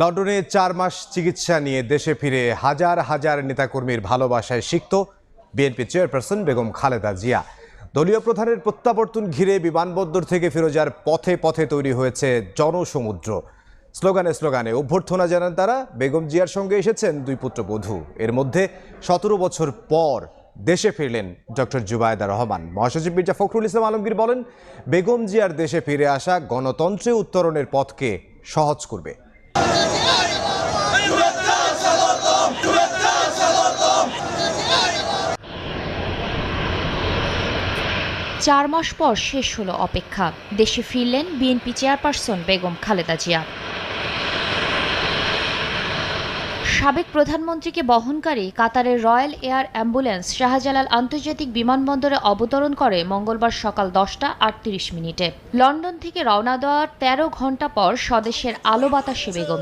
লন্ডনে চার মাস চিকিৎসা নিয়ে দেশে ফিরে হাজার হাজার নেতাকর্মীর ভালোবাসায় সিক্ত বিএনপি চেয়ারপারসন বেগম খালেদা জিয়া। দলীয় প্রধানের প্রত্যাবর্তন ঘিরে বিমানবন্দর থেকে ফিরোজার পথে পথে তৈরি হয়েছে জনসমুদ্র। স্লোগানে স্লোগানে অভ্যর্থনা জানান তারা, বেগম জিয়ার সঙ্গে এসেছেন দুই পুত্রবধূ এর মধ্যে সতেরো বছর পর দেশে ফিরলেন ডক্টর জুবায়দা রহমান। মহাসচিব মির্জা ফখরুল ইসলাম আলমগীর বলেন, বেগম জিয়ার দেশে ফিরে আসা গণতন্ত্রে উত্তরণের পথকে সহজ করবে। চার মাস পর শেষ হলো অপেক্ষা। দেশে ফিরলেন বিএনপি চেয়ারপারসন বেগম খালেদা জিয়া। সাবেক প্রধানমন্ত্রীকে বহনকারী কাতারের রয়্যাল এয়ার অ্যাম্বুলেন্স শাহজালাল আন্তর্জাতিক বিমানবন্দরে অবতরণ করে মঙ্গলবার সকাল দশটা আটত্রিশ মিনিটে। লন্ডন থেকে রওনা দেওয়ার তেরো ঘণ্টা পর স্বদেশের আলো বাতাসে বেগম